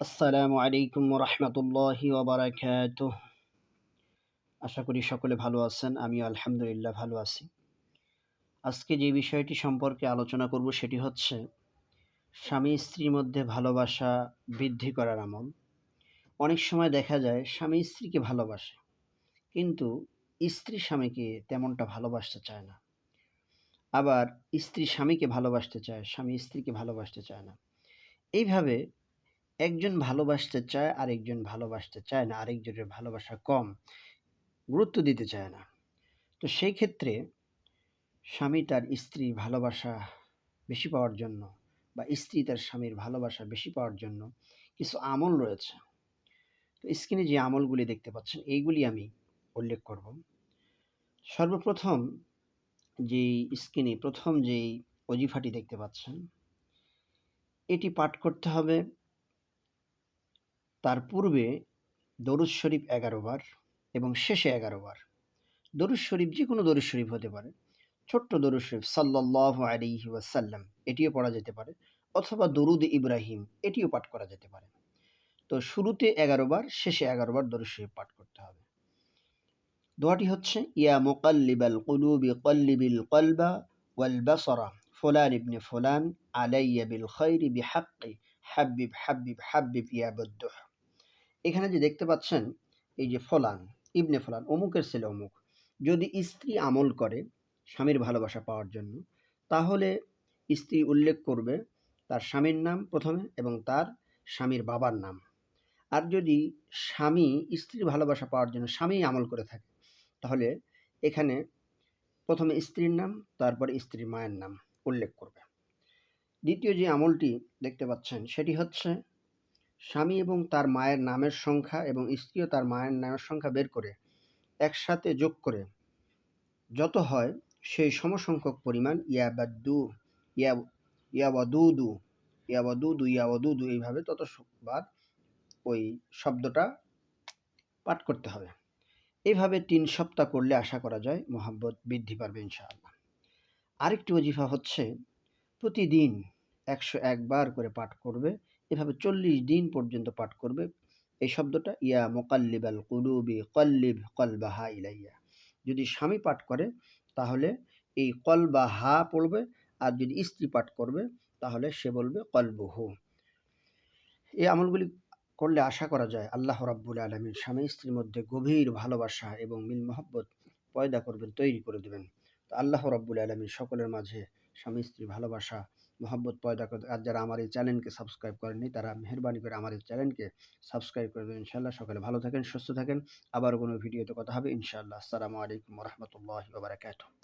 আসসালামু আলাইকুম রহমতুল্লাহি ওবরাকাত। আশা করি সকলে ভালো আছেন আমি আলহামদুলিল্লাহ ভালো আছি। আজকে যে বিষয়টি সম্পর্কে আলোচনা করব সেটি হচ্ছে, স্বামী স্ত্রীর মধ্যে ভালোবাসা বৃদ্ধি করার আমল। অনেক সময় দেখা যায়, স্বামী স্ত্রীকে ভালোবাসে, কিন্তু স্ত্রী স্বামীকে তেমনটা ভালোবাসতে চায় না। আবার স্ত্রী স্বামীকে ভালোবাসতে চায়, স্বামী স্ত্রীকে ভালোবাসতে চায় না। এইভাবে একজন ভালোবাসতে চায়, আরেকজন ভালোবাসতে চায় না, আরেকজনের ভালোবাসা কম, গুরুত্ব দিতে চায় না। তো সেই ক্ষেত্রে স্বামী তার স্ত্রীর ভালোবাসা বেশি পাওয়ার জন্য বা স্ত্রী তার স্বামীর ভালোবাসা বেশি পাওয়ার জন্য কিছু আমল রয়েছে। তো স্ক্রিনে যে আমলগুলি দেখতে পাচ্ছেন, এইগুলি আমি উল্লেখ করব। সর্বপ্রথম যেই স্ক্রিনে প্রথম যেই অজিফাটি দেখতে পাচ্ছেন, এটি পাঠ করতে হবে। তার পূর্বে দরুদ শরীফ এগারো বার এবং শেষে এগারো বার। দরুদ শরীফ যে কোনো দরুদ শরীফ হতে পারে। ছোট্ট দরুদ শরীফ সাল্লাহ আলিহি ওয়াসাল্লাম, এটিও পড়া যেতে পারে। অথবা দরুদ ইব্রাহিম, এটিও পাঠ করা যেতে পারে। তো শুরুতে এগারো বার, শেষে এগারো বার দরুদ শরীফ পাঠ করতে হবে। দোয়াটি হচ্ছে, ইয়া মোকাল্লিবাল কুলুবি কল্লিবিল কলবা ওয়াল ফুলান ইবনে ফুলান আলাইয়া বিল খৈরি বিহাক্কি, হাব্বিব হাব্বিব হাব্বিব ইয়া বদ্দুহ এখানে যে দেখতে পাচ্ছেন, এই যে ফলান, ইবনে ফলান, অমুকের ছেলে অমুক। যদি স্ত্রী আমল করে স্বামীর ভালোবাসা পাওয়ার জন্য, তাহলে স্ত্রী উল্লেখ করবে তার স্বামীর নাম প্রথমে এবং তার স্বামীর বাবার নাম। আর যদি স্বামী, স্ত্রীর ভালোবাসা পাওয়ার জন্য স্বামী আমল করে থাকে, তাহলে এখানে প্রথমে স্ত্রীর নাম, তারপরে স্ত্রীর মায়ের নাম উল্লেখ করবে। দ্বিতীয় যে আমলটি দেখতে পাচ্ছেন, সেটি হচ্ছে স্বামী এবং তার মায়ের নামের সংখ্যা এবং স্ত্রীও তার মায়ের নামের সংখ্যা বের করে একসাথে যোগ করে। যত হয়, সেই সমসংখ্যক পরিমাণ ইয়াবাদ্দু ইয়া, ইয়াবাদুদু ইয়াবাদুদু ইয়াবাদুদু এইভাবে তত বার ওই শব্দটা পাঠ করতে হবে। এইভাবে তিন সপ্তাহ করলে আশা করা যায় মোহাব্বত বৃদ্ধি পারবে ইনশাআল্লাহ। আরেকটি ওজিফা হচ্ছে, প্রতিদিন একশো একবার করে পাঠ করবে এভাবে চল্লিশ দিন পর্যন্ত পাঠ করবে। এই শব্দটা, ইয়া মোকাল্লিব আল কুলুবি কল্লিব কলবাহা ইলাইয়া। যদি স্বামী পাঠ করে, তাহলে এই কলবা হা পড়বে, আর যদি স্ত্রী পাঠ করবে, তাহলে সে বলবে কলবহু। এই আমলগুলি করলে আশা করা যায়, আল্লাহ রাব্বুল আলমীর স্বামী স্ত্রীর মধ্যে গভীর ভালোবাসা এবং মিল মহব্বত পয়দা করবেন, তৈরি করে দেবেন। তো আল্লাহ রাব্বুল আলমীর সকলের মাঝে স্বামী স্ত্রী ভালোবাসা, মহব্বত পয়দা করতে আর যারা আমার এই চ্যানেলকে সাবস্ক্রাইব করেননি, তারা মেহরবানি করে আমার এই চ্যানেলকে সাবস্ক্রাইব করে দেবেন। ইনশাআল্লাহ সকালে ভালো থাকেন, সুস্থ থাকেন। আবার কোনো ভিডিওতে কথা হবে। ইনশাআল্লাহ। আসসালামু আলাইকুম রহমতুল্লাহ বারাকাতুহ।